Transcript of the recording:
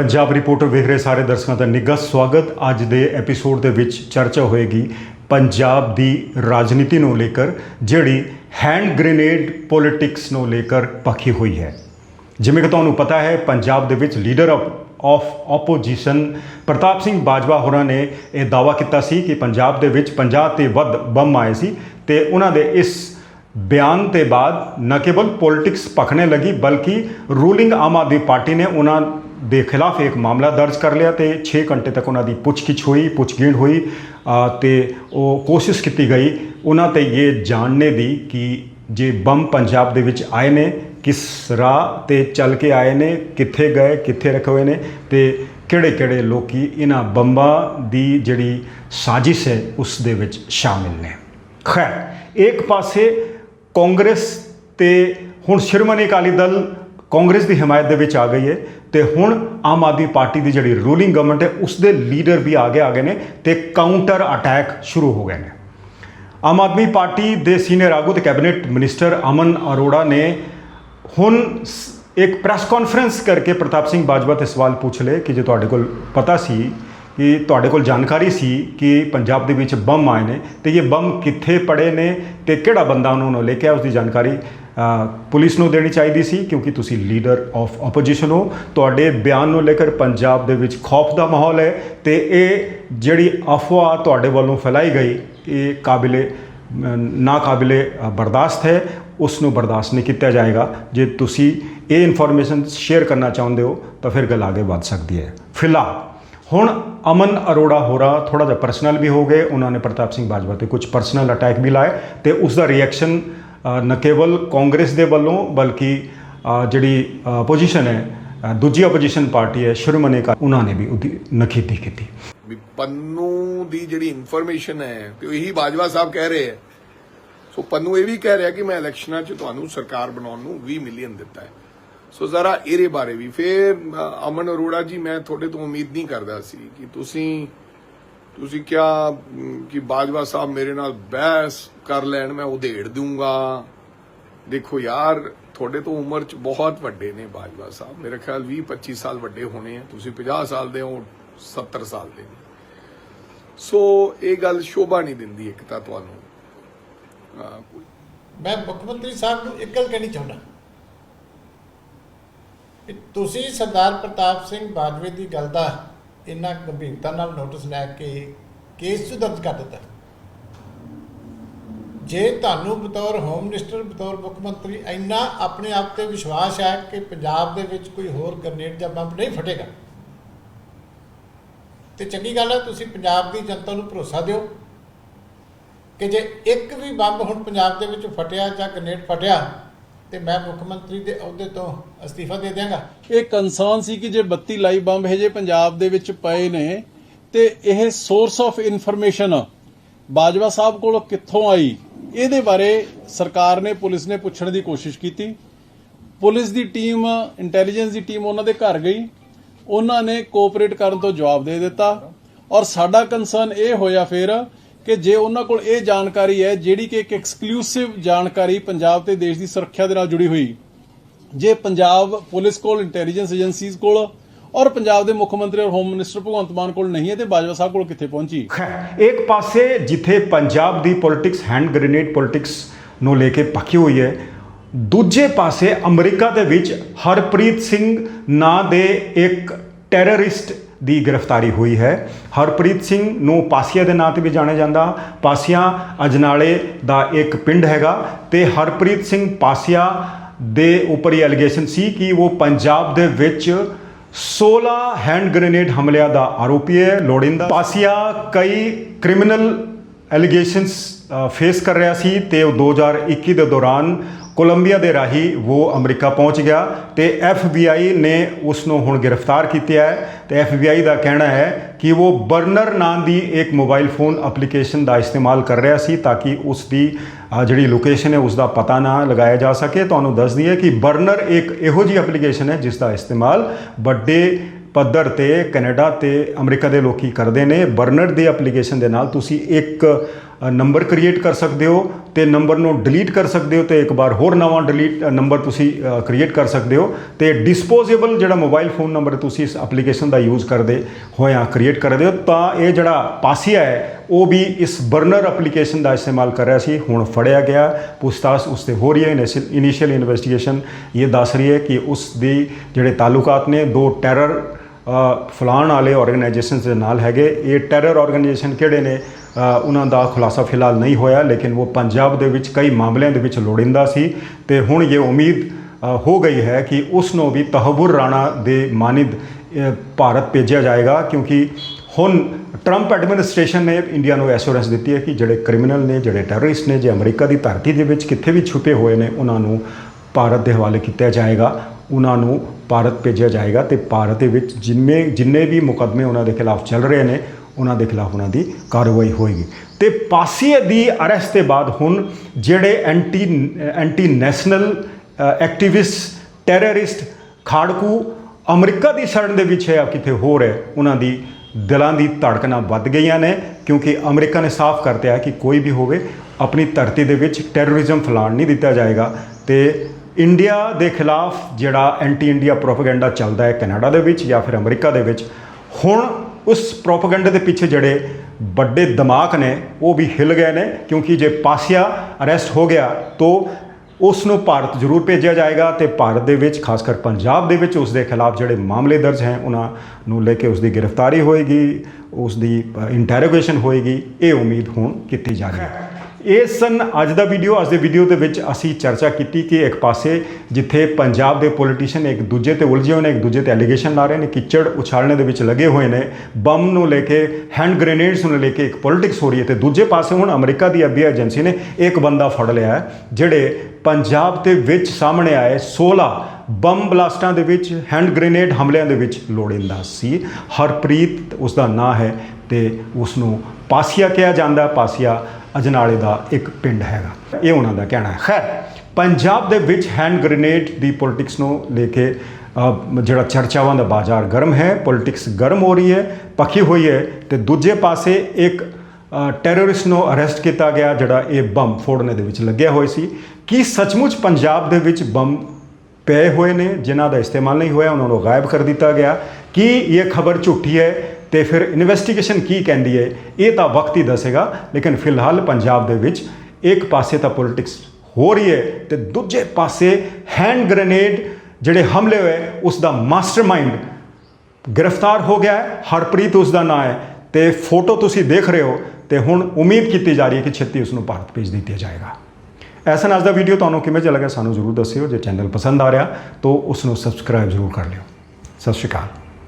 Punjab reporter ਵੇਖ ਰਹੇ ਸਾਰੇ ਦਰਸ਼ਕਾਂ ਦਾ ਨਿੱਘਾ ਸਵਾਗਤ। ਅੱਜ ਦੇ ਐਪੀਸੋਡ ਦੇ ਵਿੱਚ ਚਰਚਾ ਹੋਏਗੀ ਪੰਜਾਬ ਦੀ ਰਾਜਨੀਤੀ ਨੂੰ ਲੈ ਕੇ ਜਿਹੜੀ ਹੈਂਡ ਗ੍ਰੇਨੇਡ ਪੋਲਿਟਿਕਸ ਨੂੰ ਲੈ ਕੇ ਪੱਕੀ ਹੋਈ ਹੈ। ਜਿਵੇਂ ਕਿ ਤੁਹਾਨੂੰ ਪਤਾ ਹੈ, ਪੰਜਾਬ ਦੇ ਵਿੱਚ leader of of opposition Pratap Singh Bajwa ਹੋਰਾਂ ਨੇ ਇਹ ਦਾਅਵਾ ਕੀਤਾ ਸੀ ਕਿ ਪੰਜਾਬ ਦੇ ਵਿੱਚ 50 ਤੇ ਵੱਧ ਬੰਮ ਆਏ ਸੀ ਤੇ ਉਹਨਾਂ ਦੇ ਇਸ ਬਿਆਨ ਤੇ ਬਾਅਦ ਨਾ ਕੇਵਲ ਪੋਲਿਟਿਕਸ ਪਖਣੇ ਲੱਗੀ, ਬਲਕਿ ਰੂਲਿੰਗ ਆਮ ਆਦਮੀ ਪਾਰਟੀ ਨੇ ਉਹਨਾਂ ਦੇ ਖਿਲਾਫ ਇੱਕ ਮਾਮਲਾ ਦਰਜ ਕਰ ਲਿਆ ਤੇ 6 ਘੰਟੇ ਤੱਕ ਉਹਨਾਂ ਦੀ ਪੁੱਛਗਿੱਛ ਹੋਈ ਪੁੱਛਗਿੱਛ ਹੋਈ ਅ, ਤੇ ਉਹ ਕੋਸ਼ਿਸ਼ ਕੀਤੀ ਗਈ ਉਹਨਾਂ ਤੇ ਇਹ ਜਾਣਨੇ ਦੀ ਕਿ ਜੇ ਬੰਮ ਪੰਜਾਬ ਦੇ ਵਿੱਚ ਆਏ ਨੇ ਕਿਸ ਰਾਹ ਤੇ ਚੱਲ ਕੇ ਆਏ ਨੇ ਕਿੱਥੇ ਗਏ ਕਿੱਥੇ ਰੱਖੇ ਹੋਏ ਨੇ ਤੇ ਕਿਹੜੇ ਕਿਹੜੇ ਲੋਕੀ ਇਹਨਾਂ ਬੰਬਾਂ ਦੀ ਜਿਹੜੀ ਸਾਜ਼ਿਸ਼ ਹੈ ਉਸ ਦੇ ਵਿੱਚ ਸ਼ਾਮਿਲ ਨੇ। ਖੈਰ ਇੱਕ ਪਾਸੇ ਕਾਂਗਰਸ ਤੇ ਹੁਣ ਸ਼੍ਰੋਮਣੀ ਅਕਾਲੀ ਦਲ ਕਾਂਗਰਸ ਦੀ ਹਮਾਇਤ ਦੇ ਵਿੱਚ ਆ ਗਈ ਹੈ ਤੇ ਹੁਣ ਆਮ ਆਦਮੀ ਪਾਰਟੀ ਦੀ ਜਿਹੜੀ ਰੂਲਿੰਗ ਗਵਰਨਮੈਂਟ ਹੈ ਉਸ ਦੇ ਲੀਡਰ ਵੀ ਆਗੇ ਆ ਗਏ ਨੇ ਤੇ ਕਾਊਂਟਰ ਅਟੈਕ ਸ਼ੁਰੂ ਹੋ ਗਏ ਨੇ। ਆਮ ਆਦਮੀ ਪਾਰਟੀ ਦੇ ਸੀਨੀਅਰ ਆਗੂ ਤੇ ਕੈਬਨਿਟ ਮਿਨਿਸਟਰ ਅਮਨ ਅਰੋੜਾ ਨੇ ਹੁਣ ਸ- ਇੱਕ ਪ੍ਰੈਸ ਕਾਨਫਰੰਸ ਕਰਕੇ ਪ੍ਰਤਾਪ ਸਿੰਘ ਬਾਜਵਾ ਤੇ ਸਵਾਲ ਪੁੱਛ ਲਏ ਕਿ ਜੇ ਤੁਹਾਡੇ ਕੋਲ ਪਤਾ ਸੀ ਕਿ ਤੁਹਾਡੇ ਕੋਲ ਜਾਣਕਾਰੀ ਸੀ ਕਿ ਪੰਜਾਬ ਦੇ ਵਿੱਚ ਬੰਮ ਆਏ ਨੇ ਤੇ ਇਹ ਬੰਮ ਕਿੱਥੇ ਪੜੇ ਨੇ ਤੇ ਕਿਹੜਾ ਬੰਦਾ ਉਹਨਾਂ ਨੂੰ ਲੈ ਕੇ ਆਇਆ ਉਸ ਦੀ ਜਾਣਕਾਰੀ ਪੁਲਿਸ ਨੂੰ ਦੇਣੀ ਚਾਹੀਦੀ ਸੀ, ਕਿਉਂਕਿ ਤੁਸੀਂ ਲੀਡਰ ਆਫ ਆਪੋਜੀਸ਼ਨ ਹੋ। ਤੁਹਾਡੇ ਬਿਆਨ ਨੂੰ ਲੈ ਕੇ ਪੰਜਾਬ ਦੇ ਵਿੱਚ ਖੌਫ ਦਾ ਮਾਹੌਲ ਹੈ ਤੇ ਇਹ ਜਿਹੜੀ ਅਫਵਾਹ ਤੁਹਾਡੇ ਵੱਲੋਂ ਫੈਲਾਈ ਗਈ, ਇਹ ਕਾਬਿਲੇ ਨਾ ਕਾਬਿਲੇ ਬਰਦਾਸ਼ਤ ਹੈ, ਉਸ ਨੂੰ ਬਰਦਾਸ਼ਤ ਨਹੀਂ ਕੀਤਾ ਜਾਏਗਾ। ਜੇ ਤੁਸੀਂ ਇਹ ਇਨਫੋਰਮੇਸ਼ਨ ਸ਼ੇਅਰ ਕਰਨਾ ਚਾਹੁੰਦੇ ਹੋ, ਤਾਂ ਫਿਰ ਗੱਲ ਅੱਗੇ ਵੱਧ ਸਕਦੀ ਹੈ। ਫਿਲਹਾਲ ਹੁਣ ਅਮਨ ਅਰੋੜਾ ਹੋਰਾ ਥੋੜਾ ਜਿਹਾ ਪਰਸਨਲ ਵੀ ਹੋ ਗਏ। ਉਹਨਾਂ ਨੇ ਪ੍ਰਤਾਪ ਸਿੰਘ ਬਾਜਵਾ ਤੇ ਕੁਝ ਪਰਸਨਲ ਅਟੈਕ ਵੀ ਲਾਏ ਤੇ ਉਸ ਦਾ ਰਿਐਕਸ਼ਨ ਨਾ ਕੇਵਲ ਕਾਂਗਰਸ ਦੇ ਵੱਲੋਂ ਬਲਕਿ ਜਿਹੜੀ ਆਪੋਜੀਸ਼ਨ ਹੈ ਦੂਜੀ ਆਪੋਜੀਸ਼ਨ ਪਾਰਟੀ ਹੈ, ਸ਼੍ਰੋਮਣੀ ਕਾ ਉਹਨਾਂ ਨੇ ਵੀ ਉਹਦੀ ਨਖੇਦੀ ਕੀਤੀ। ਪੰਨੂ ਦੀ ਜਿਹੜੀ ਇਨਫੋਰਮੇਸ਼ਨ ਹੈ ਤੇ ਇਹੀ ਬਾਜਵਾ ਸਾਹਿਬ ਕਹਿ ਰਹੇ ਹੈ। ਸੋ ਪੰਨੂ ਇਹ ਵੀ ਕਹਿ ਰਿਹਾ ਕਿ ਮੈਂ ਇਲੈਕਸ਼ਨਾਂ 'ਚ ਤੁਹਾਨੂੰ ਸਰਕਾਰ ਬਣਾਉਣ ਨੂੰ 20 ਮਿਲੀਅਨ ਦਿੱਤਾ ਹੈ। ਸੋ ਜ਼ਰਾ ਇਹਦੇ ਬਾਰੇ ਵੀ। ਫਿਰ ਅਮਨ ਅਰੋੜਾ ਜੀ, ਮੈਂ ਤੁਹਾਡੇ ਤੋਂ ਉਮੀਦ ਨਹੀਂ ਕਰਦਾ ਸੀ ਕਿ ਤੁਸੀਂ ਤੁਸੀਂ ਕਿਹਾ ਕਿ ਬਾਜਵਾ ਸਾਹਿਬ ਮੇਰੇ ਨਾਲ ਬਹਿਸ ਕਰ ਲੈਣ, ਮੈਂ ਉਧੇੜ ਦੂੰਗਾ ਦੇਖੋ ਯਾਰ, ਤੁਹਾਡੇ ਤੋਂ ਉਮਰ 'ਚ ਬਹੁਤ ਵੱਡੇ ਨੇ ਬਾਜਵਾ ਸਾਹਿਬ। ਮੇਰੇ ਖਿਆਲ 20 25 ਸਾਲ ਵੱਡੇ ਹੋਣੇ ਆ। ਤੁਸੀਂ 50 ਸਾਲ ਦੇ ਹੋ 70 ਸਾਲ ਦੇ ਨੇ। ਸੋ ਇਹ ਗੱਲ ਸ਼ੋਭਾ ਨਹੀਂ ਦਿੰਦੀ ਇੱਕ ਤਾਂ ਤੁਹਾਨੂੰ। ਮੈਂ ਮੁੱਖ ਮੰਤਰੀ ਸਾਹਿਬ ਨੂੰ ਇੱਕ ਗੱਲ ਕਹਿਣੀ ਚਾਹੁੰਦਾ। ਕਿ ਤੁਸੀਂ ਸਰਦਾਰ ਪ੍ਰਤਾਪ ਸਿੰਘ ਬਾਜਵੇ ਦੀ ਗੱਲ ਦਾ ਇੰਨਾ ਗੰਭੀਰਤਾ ਨਾਲ ਨੋਟਿਸ ਲੈ ਕੇ ਕੇਸ ਚ ਦਰਜ ਕਰ ਦਿੱਤਾ। ਜੇ ਤੁਹਾਨੂੰ ਬਤੌਰ ਹੋਮ ਮਿਨਿਸਟਰ ਬਤੌਰ ਮੁੱਖ ਮੰਤਰੀ ਇੰਨਾ ਆਪਣੇ ਆਪ ਤੇ ਵਿਸ਼ਵਾਸ ਹੈ ਕਿ ਪੰਜਾਬ ਦੇ ਵਿੱਚ ਕੋਈ ਹੋਰ ਗ੍ਰਨੇਡ ਜਾਂ ਬੰਬ ਨਹੀਂ ਫਟੇਗਾ, ਤੇ ਚੰਗੀ ਗੱਲ ਹੈ ਤੁਸੀਂ ਪੰਜਾਬ ਦੀ ਜਨਤਾ ਨੂੰ ਭਰੋਸਾ ਦਿਓ ਕਿ ਜੇ ਇੱਕ ਵੀ ਬੰਬ ਹੁਣ ਪੰਜਾਬ ਦੇ ਵਿੱਚ ਫਟਿਆ ਜਾਂ ਗ੍ਰਨੇਡ ਫਟਿਆ ਤੇ ਮੈਂ ਮੁੱਖ ਮੰਤਰੀ ਦੇ ਅਹੁਦੇ ਤੋਂ ਅਸਤੀਫਾ ਦੇ ਦਿਆਂਗਾ। ਇਹ ਕੰਸਰਨ ਸੀ ਕਿ ਜੇ 32 ਲਾਈਵ ਬੰਬ ਹੈ ਜੇ ਪੰਜਾਬ ਦੇ ਵਿੱਚ ਪਏ ਨੇ ਤੇ ਇਹ source of information Bajwa Sahib ਕੋਲੋਂ ਕਿੱਥੋਂ ਆਈ? ਇਹਦੇ ਬਾਰੇ ਸਰਕਾਰ ਨੇ, ਪੁਲਿਸ ਨੇ ਪੁੱਛਣ ਦੀ ਕੋਸ਼ਿਸ਼ ਕੀਤੀ। ਪੁਲਿਸ ਦੀ ਟੀਮ ਇੰਟੈਲੀਜੈਂਸ ਦੀ ਟੀਮ ਉਹਨਾਂ ਦੇ ਘਰ ਗਈ। ਉਹਨਾਂ ਨੇ ਕੋਆਪਰੇਟ ਕਰਨ ਤੋਂ ਜਵਾਬ ਦੇ ਦਿੱਤਾ। ਔਰ ਸਾਡਾ ਕੰਸਰਨ ਇਹ ਹੋਇਆ ਫਿਰ ਕਿ ਜੇ ਉਹਨਾਂ ਕੋਲ ਇਹ ਜਾਣਕਾਰੀ ਹੈ ਜਿਹੜੀ ਕਿ ਇੱਕ ਐਕਸਕਲੂਸਿਵ ਜਾਣਕਾਰੀ ਪੰਜਾਬ ਤੇ ਦੇਸ਼ ਦੀ ਸੁਰੱਖਿਆ ਦੇ ਨਾਲ ਜੁੜੀ ਹੋਈ, ਜੇ ਪੰਜਾਬ ਪੁਲਿਸ ਕੋਲ ਇੰਟੈਲੀਜੈਂਸ ਏਜੰਸੀਜ਼ ਕੋਲ ਔਰ ਪੰਜਾਬ ਦੇ ਮੁੱਖ ਮੰਤਰੀ ਔਰ ਹੋਮ ਮਿਨਿਸਟਰ ਭਗਵੰਤ ਮਾਨ ਕੋਲ ਨਹੀਂ ਹੈ, ਤੇ ਬਾਜਵਾ ਸਾਹਿਬ ਕੋਲ ਕਿੱਥੇ ਪਹੁੰਚੀ? ਇੱਕ ਪਾਸੇ ਜਿੱਥੇ ਪੰਜਾਬ ਦੀ ਪੋਲਿਟਿਕਸ ਹੈਂਡ ਗ੍ਰੇਨੇਡ ਪੋਲਿਟਿਕਸ ਨੂੰ ਲੈ ਕੇ ਪੱਕੀ ਹੋਈ ਹੈ, ਦੂਜੇ ਪਾਸੇ ਅਮਰੀਕਾ ਦੇ ਵਿੱਚ ਹਰਪ੍ਰੀਤ ਸਿੰਘ ਨਾਂ ਦੇ ਇੱਕ ਟੈਰਰਿਸਟ ਦੀ ਗ੍ਰਿਫਤਾਰੀ ਹੋਈ ਹੈ। ਹਰਪ੍ਰੀਤ ਸਿੰਘ ਨੂੰ ਪਾਸੀਆ ਦੇ ਨਾਂ ਤੇ ਵੀ ਜਾਣਿਆ ਜਾਂਦਾ। ਪਾਸੀਆ ਅਜਨਾਲੇ ਦਾ ਇੱਕ ਪਿੰਡ ਹੈਗਾ ਤੇ ਹਰਪ੍ਰੀਤ ਸਿੰਘ ਪਾਸੀਆ ਦੇ ਉੱਪਰ ਇਹ ਐਲੀਗੇਸ਼ਨ ਸੀ ਕਿ ਉਹ ਪੰਜਾਬ ਦੇ ਵਿੱਚ 16 ਹੈਂਡ ਗ੍ਰੇਨੇਡ ਹਮਲਿਆਂ ਦਾ ਆਰੋਪੀ ਹੈ, ਲੋੜਿੰਦਾ। ਪਾਸੀਆ ਕਈ ਕ੍ਰਿਮੀਨਲ ਐਲੀਗੇਸ਼ਨਸ ਫੇਸ ਕਰ ਰਿਹਾ ਸੀ ਤੇ ਉਹ 2021 ਦੇ ਦੌਰਾਨ ਕੋਲੰਬੀਆ ਦੇ ਰਾਹੀਂ ਉਹ ਅਮਰੀਕਾ ਪਹੁੰਚ ਗਿਆ ਤੇ FBI ਨੇ ਉਸ ਨੂੰ ਹੁਣ ਗ੍ਰਿਫਤਾਰ ਕੀਤਾ ਹੈ ਤੇ FBI ਦਾ ਕਹਿਣਾ ਹੈ ਕਿ ਉਹ ਬਰਨਰ ਨਾਂ ਦੀ ਇੱਕ ਮੋਬਾਈਲ ਫੋਨ ਐਪਲੀਕੇਸ਼ਨ ਦਾ ਇਸਤੇਮਾਲ ਕਰ ਰਿਹਾ ਸੀ ਤਾਂ ਕਿ ਉਸ ਦੀ ਜਿਹੜੀ ਲੋਕੇਸ਼ਨ ਹੈ ਉਸ ਦਾ ਪਤਾ ਨਾ ਲਗਾਇਆ ਜਾ ਸਕੇ। ਤੁਹਾਨੂੰ ਦੱਸ ਦਈਏ ਕਿ ਬਰਨਰ ਇੱਕ ਇਹੋ ਜਿਹੀ ਐਪਲੀਕੇਸ਼ਨ ਹੈ ਜਿਸ ਦਾ ਇਸਤੇਮਾਲ ਵੱਡੇ ਪੱਧਰ ਤੇ ਕੈਨੇਡਾ ਤੇ ਅਮਰੀਕਾ ਦੇ ਲੋਕੀ ਕਰਦੇ ਨੇ। ਬਰਨਰ ਦੀ ਐਪਲੀਕੇਸ਼ਨ ਦੇ ਨਾਲ ਤੁਸੀਂ ਇੱਕ ਨੰਬਰ ਕ੍ਰੀਏਟ ਕਰ ਸਕਦੇ ਹੋ ਤੇ ਨੰਬਰ ਨੂੰ ਡਿਲੀਟ ਕਰ ਸਕਦੇ ਹੋ ਤੇ ਇੱਕ ਵਾਰ ਹੋਰ ਨਵਾਂ ਡਿਲੀਟ ਨੰਬਰ ਤੁਸੀਂ ਕ੍ਰੀਏਟ ਕਰ ਸਕਦੇ ਹੋ ਤੇ ਡਿਸਪੋਜ਼ੇਬਲ ਜਿਹੜਾ ਮੋਬਾਈਲ ਫੋਨ ਨੰਬਰ ਤੁਸੀਂ ਇਸ ਐਪਲੀਕੇਸ਼ਨ ਦਾ ਯੂਜ਼ ਕਰਦੇ ਹੋਇਆ ਕ੍ਰੀਏਟ ਕਰਦੇ ਹੋ ਤਾਂ ਇਹ ਜਿਹੜਾ ਪਾਸੀਆ ਹੈ, ਉਹ ਵੀ ਇਸ ਬਰਨਰ ਐਪਲੀਕੇਸ਼ਨ ਦਾ ਇਸਤੇਮਾਲ ਕਰ ਰਿਹਾ ਸੀ, ਹੁਣ ਫੜਿਆ ਗਿਆ, ਪੁੱਛਤਾਛ ਉਸ ਤੇ ਹੋ ਰਹੀ ਹੈ ਇਨੀਸ਼ੀਅਲ ਇਨਵੈਸਟੀਗੇਸ਼ਨ ਇਹ ਦੱਸ ਰਹੀ ਹੈ ਕਿ ਉਸ ਦੀ ਜਿਹੜੇ ਤਾਲੁਕਾਤ ਨੇ ਦੋ ਟੈਰਰ ਫਲਾਣ ਵਾਲੇ ਆਰਗੇਨਾਈਜੇਸ਼ਨਸ ਦੇ ਨਾਲ ਹੈਗੇ। ਇਹ ਟੈਰਰ ਆਰਗੇਨਾਈਜੇਸ਼ਨ ਕਿਹੜੇ ਨੇ? ਉਹਨਾਂ ਦਾ ਖੁਲਾਸਾ ਫਿਲਹਾਲ ਨਹੀਂ ਹੋਇਆ, ਲੇਕਿਨ ਉਹ ਪੰਜਾਬ ਦੇ ਵਿੱਚ ਕਈ ਮਾਮਲਿਆਂ ਦੇ ਵਿੱਚ ਲੋੜਿੰਦਾ ਸੀ। ਤੇ ਹੁਣ ਇਹ ਉਮੀਦ ਹੋ ਗਈ ਹੈ ਕਿ ਉਸ ਨੂੰ ਵੀ ਤਹਬੁਰ ਰਾਣਾ ਦੇ ਮਾਨਿਦ ਭਾਰਤ ਭੇਜਿਆ ਜਾਏਗਾ, ਕਿਉਂਕਿ ਹੁਣ ਟਰੰਪ ਐਡਮਿਨਿਸਟ੍ਰੇਸ਼ਨ ਨੇ ਇੰਡੀਆ ਨੂੰ ਐਸ਼ੋਰੈਂਸ ਦਿੱਤੀ ਹੈ ਕਿ ਜਿਹੜੇ ਕ੍ਰਿਮੀਨਲ ਨੇ, ਜਿਹੜੇ ਟੈਰਰਿਸਟ ਨੇ, ਜੇ ਅਮਰੀਕਾ ਦੀ ਧਰਤੀ ਦੇ ਵਿੱਚ ਕਿੱਥੇ ਵੀ ਛੁਪੇ ਹੋਏ ਨੇ, ਉਹਨਾਂ ਨੂੰ ਭਾਰਤ ਦੇ ਹਵਾਲੇ ਕੀਤਾ ਜਾਏਗਾ। ਉਹਨਾਂ ਨੂੰ ਭਾਰਤ ਭੇਜਿਆ ਜਾਏਗਾ ਤੇ ਭਾਰਤ ਦੇ ਵਿੱਚ ਜਿੰਨੇ ਜਿੰਨੇ ਵੀ ਮੁਕੱਦਮੇ ਉਹਨਾਂ ਦੇ ਖਿਲਾਫ ਚੱਲ ਰਹੇ ਨੇ, ਉਹਨਾਂ ਦੇ ਖਿਲਾਫ ਉਹਨਾਂ ਦੀ ਕਾਰਵਾਈ ਹੋਏਗੀ। ਤੇ ਪਾਸੀਏ ਦੀ ਅਰੈਸਟ ਦੇ ਬਾਅਦ ਹੁਣ ਜਿਹੜੇ anti anti national activist, terrorist ਖਾੜਕੂ America ਦੀ ਸੜਨ ਦੇ ਵਿੱਚ ਹੈ ਕਿਤੇ ਹੋਰ ਹੈ ਉਹਨਾਂ ਦੀ ਦਿਲਾਂ ਦੀ ਧੜਕਣਾਂ ਵੱਧ ਗਈਆਂ ਨੇ, ਕਿਉਂਕਿ ਅਮਰੀਕਾ ਨੇ ਸਾਫ਼ ਕਰਤਿਆ ਕਿ ਕੋਈ ਵੀ ਹੋਵੇ, ਆਪਣੀ ਧਰਤੀ ਦੇ ਵਿੱਚ ਟੈਰਰਿਜ਼ਮ ਫੈਲਾਉਣ ਨਹੀਂ ਦਿੱਤਾ ਜਾਏਗਾ ਤੇ ਇੰਡੀਆ ਦੇ ਖਿਲਾਫ ਜਿਹੜਾ ਐਂਟੀ ਇੰਡੀਆ ਪ੍ਰੋਪਾਗੈਂਡਾ ਚੱਲਦਾ ਹੈ ਕੈਨੇਡਾ ਦੇ ਵਿੱਚ ਜਾਂ ਫਿਰ ਅਮਰੀਕਾ ਦੇ ਵਿੱਚ, ਹੁਣ ਉਸ ਪ੍ਰੋਪਾਗੈਂਡਾ ਦੇ ਪਿੱਛੇ ਜਿਹੜੇ ਵੱਡੇ ਦਿਮਾਗ ਨੇ, ਉਹ ਵੀ ਹਿਲ ਗਏ ਨੇ, ਕਿਉਂਕਿ ਜੇ ਪਾਸਿਆ ਅਰੈਸਟ ਹੋ ਗਿਆ, ਤਾਂ ਉਸ ਨੂੰ ਭਾਰਤ ਜ਼ਰੂਰ ਭੇਜਿਆ ਜਾਏਗਾ ਤੇ ਭਾਰਤ ਦੇ ਵਿੱਚ, ਖਾਸ ਕਰ ਪੰਜਾਬ ਦੇ ਵਿੱਚ ਉਸ ਦੇ ਖਿਲਾਫ ਜਿਹੜੇ ਮਾਮਲੇ ਦਰਜ ਹੈ, ਉਹਨਾਂ ਨੂੰ ਲੈ ਕੇ ਉਸ ਦੀ ਗ੍ਰਿਫਤਾਰੀ ਹੋਏਗੀ ਉਸ ਦੀ ਇੰਟਰੋਗੇਸ਼ਨ ਹੋਏਗੀ, ਇਹ ਉਮੀਦ ਹੁਣ ਕੀਤੀ ਜਾ ਰਹੀ ਹੈ। ਇਹ ਸਨ ਅੱਜ ਦਾ ਵੀਡੀਓ ਅੱਜ ਦੇ ਵੀਡੀਓ ਦੇ ਵਿੱਚ ਅਸੀਂ ਚਰਚਾ ਕੀਤੀ ਕਿ ਇੱਕ ਪਾਸੇ ਜਿੱਥੇ ਪੰਜਾਬ ਦੇ ਪੋਲੀਟੀਸ਼ੀਅਨ ਇੱਕ ਦੂਜੇ ਤੇ ਉਲਝੇ ਹੋਏ ਨੇ, ਇੱਕ ਦੂਜੇ ਤੇ ਐਲੀਗੇਸ਼ਨ ਲਾ ਰਹੇ ਨੇ ਕਿਚੜ ਉਛਾਲਣੇ ਦੇ ਵਿੱਚ ਲੱਗੇ ਹੋਏ ਨੇ। ਬੰਮ ਨੂੰ ਲੈ ਕੇ ਹੈਂਡ ਗ੍ਰੇਨੇਡਸ ਨੂੰ ਲੈ ਕੇ ਇੱਕ ਪੋਲਿਟਿਕਸ ਹੋ ਰਹੀ ਹੈ ਤੇ ਦੂਜੇ ਪਾਸੇ ਹੁਣ ਅਮਰੀਕਾ ਦੀ ਐਫਬੀਆਈ ਏਜੰਸੀ ਨੇ ਇੱਕ ਬੰਦਾ ਫੜ ਲਿਆ ਹੈ, ਜਿਹੜੇ ਪੰਜਾਬ ਦੇ ਵਿੱਚ ਸਾਹਮਣੇ ਆਏ 16 ਬੰਬ ਬਲਾਸਟਾਂ ਦੇ ਵਿੱਚ ਹੈਂਡ ਗ੍ਰੇਨੇਡ ਹਮਲਿਆਂ ਦੇ ਵਿੱਚ ਲੋੜਿੰਦਾ ਸੀ। ਹਰਪ੍ਰੀਤ ਉਸ ਦਾ ਨਾਂ ਹੈ ਤੇ ਉਸ ਨੂੰ ਪਾਸੀਆ ਕਿਹਾ ਜਾਂਦਾ ਪਾਸੀਆ ਅਜਨਾਲੇ ਦਾ ਇੱਕ ਪਿੰਡ ਹੈਗਾ। ਇਹ ਉਹਨਾਂ ਦਾ ਕਹਿਣਾ ਹੈ। ਖੈਰ, ਪੰਜਾਬ ਦੇ ਵਿੱਚ ਹੈਂਡ ਗ੍ਰੇਨੇਡ ਦੀ ਪੋਲਿਟਿਕਸ ਨੂੰ ਲੈ ਕੇ ਜਿਹੜਾ ਚਰਚਾਵਾਂ ਦਾ ਬਾਜ਼ਾਰ ਗਰਮ ਹੈ ਪੋਲਿਟਿਕਸ ਗਰਮ ਹੋ ਰਹੀ ਹੈ, ਪੱਕੀ ਹੋਈ ਹੈ ਤੇ ਦੂਜੇ ਪਾਸੇ ਇੱਕ ਟੈਰਰਿਸਟ ਨੂੰ ਅਰੈਸਟ ਕੀਤਾ ਗਿਆ, ਜਿਹੜਾ ਇਹ ਬੰਬ ਫੋੜਨੇ ਦੇ ਵਿੱਚ ਲੱਗਿਆ ਹੋਇਆ ਸੀ। ਕੀ ਸੱਚਮੁੱਚ ਪੰਜਾਬ ਦੇ ਵਿੱਚ ਬੰਬ ਪਏ ਹੋਏ ਨੇ, ਜਿਨ੍ਹਾਂ ਦਾ ਇਸਤੇਮਾਲ ਨਹੀਂ ਹੋਇਆ, ਉਹਨਾਂ ਨੂੰ ਗਾਇਬ ਕਰ ਦਿੱਤਾ ਗਿਆ? ਕੀ ਇਹ ਖਬਰ ਝੂਠੀ ਹੈ? ਤੇ ਫਿਰ ਇਨਵੈਸਟੀਗੇਸ਼ਨ ਕੀ ਕਹਿੰਦੀ ਹੈ, ਇਹ ਤਾਂ ਵਕਤ ਹੀ ਦੱਸੇਗਾ, ਲੇਕਿਨ ਫਿਲਹਾਲ ਪੰਜਾਬ ਦੇ ਵਿੱਚ ਇੱਕ ਪਾਸੇ ਤਾਂ ਪੋਲਿਟਿਕਸ ਹੋ ਰਹੀ ਹੈ ਤੇ ਦੂਜੇ ਪਾਸੇ ਹੈਂਡ ਗ੍ਰੇਨੇਡ ਜਿਹੜੇ ਹਮਲੇ ਹੋਏ ਉਸ ਦਾ ਮਾਸਟਰਮਾਈਂਡ ਗ੍ਰਿਫਤਾਰ ਹੋ ਗਿਆ ਹੈ, ਹਰਪ੍ਰੀਤ ਉਸ ਦਾ ਨਾਂ ਹੈ ਤੇ ਫੋਟੋ ਤੁਸੀਂ ਦੇਖ ਰਹੇ ਹੋ ਤੇ ਹੁਣ ਉਮੀਦ ਕੀਤੀ ਜਾ ਰਹੀ ਹੈ ਕਿ ਛੇਤੀ ਉਸ ਨੂੰ ਭਾਰਤ ਭੇਜ ਦਿੱਤਾ ਜਾਏਗਾ। ਐਸਾ ਨਾ ਦਾ ਵੀਡੀਓ ਤੁਹਾਨੂੰ ਕਿਵੇਂ ਚੱਲ ਗਿਆ ਸਾਨੂੰ ਜ਼ਰੂਰ ਦੱਸਿਓ, ਜੇ ਚੈਨਲ ਪਸੰਦ ਆ ਰਿਹਾ, ਤਾਂ ਉਸ ਨੂੰ ਸਬਸਕ੍ਰਾਈਬ ਜ਼ਰੂਰ ਕਰ ਲਿਓ। ਸਤਿ ਸ਼੍ਰੀ ਅਕਾਲ।